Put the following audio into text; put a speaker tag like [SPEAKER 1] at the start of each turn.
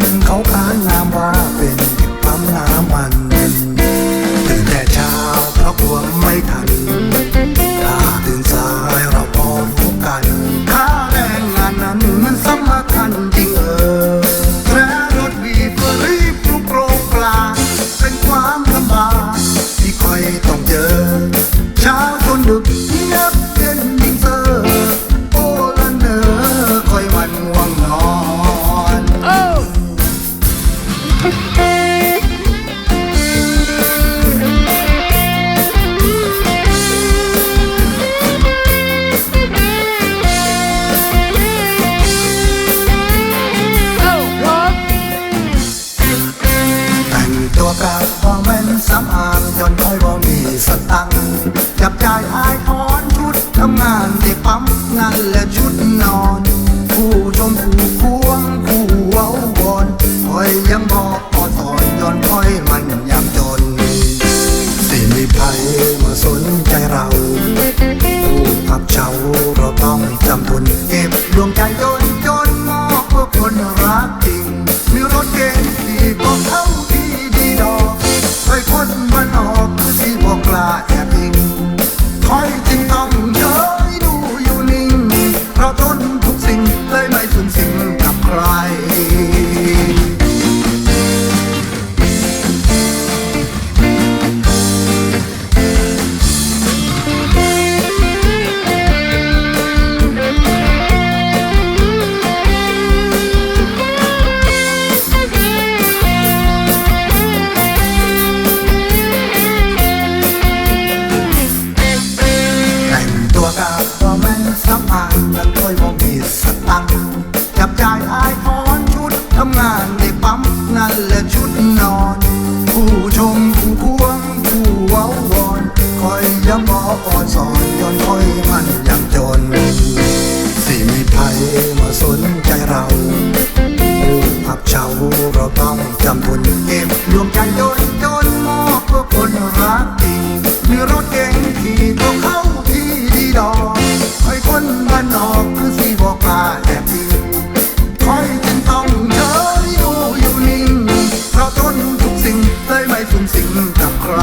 [SPEAKER 1] ดึงเขาพางงามว่า แต่งตัวกาพอม่นสำอางจนค่อยบ่มีสตังค์จับจ่ายอายทอนชุดทำงานที่ปั๊มงานและชุดนอน ผู้ชมผู้ควงผู้เว้าบอนคอยยังบอกพอสอนย้อนค่อยมันยามจนสิมีภัยมาสนใจเราผู้พับเช่าเราต้องจำทนเก็บดวงใจจนจนมอบเพื่อคนรักจริงมีรถเก๋งที่บอก จ่ายอายทอนชุดทำงานในปั๊มนั่นแหละชุดนอน ผู้ชมผู้ควงผู้เว้าวอนคอยย้ำบอกอ่อนสอนย้อนคอยมันยังจนสิมีภัยมาสนใจเราผู้พับเช่าเราต้องจำทุนเก็บดวงใจจนจน ฟุ้สิ้งกับใคร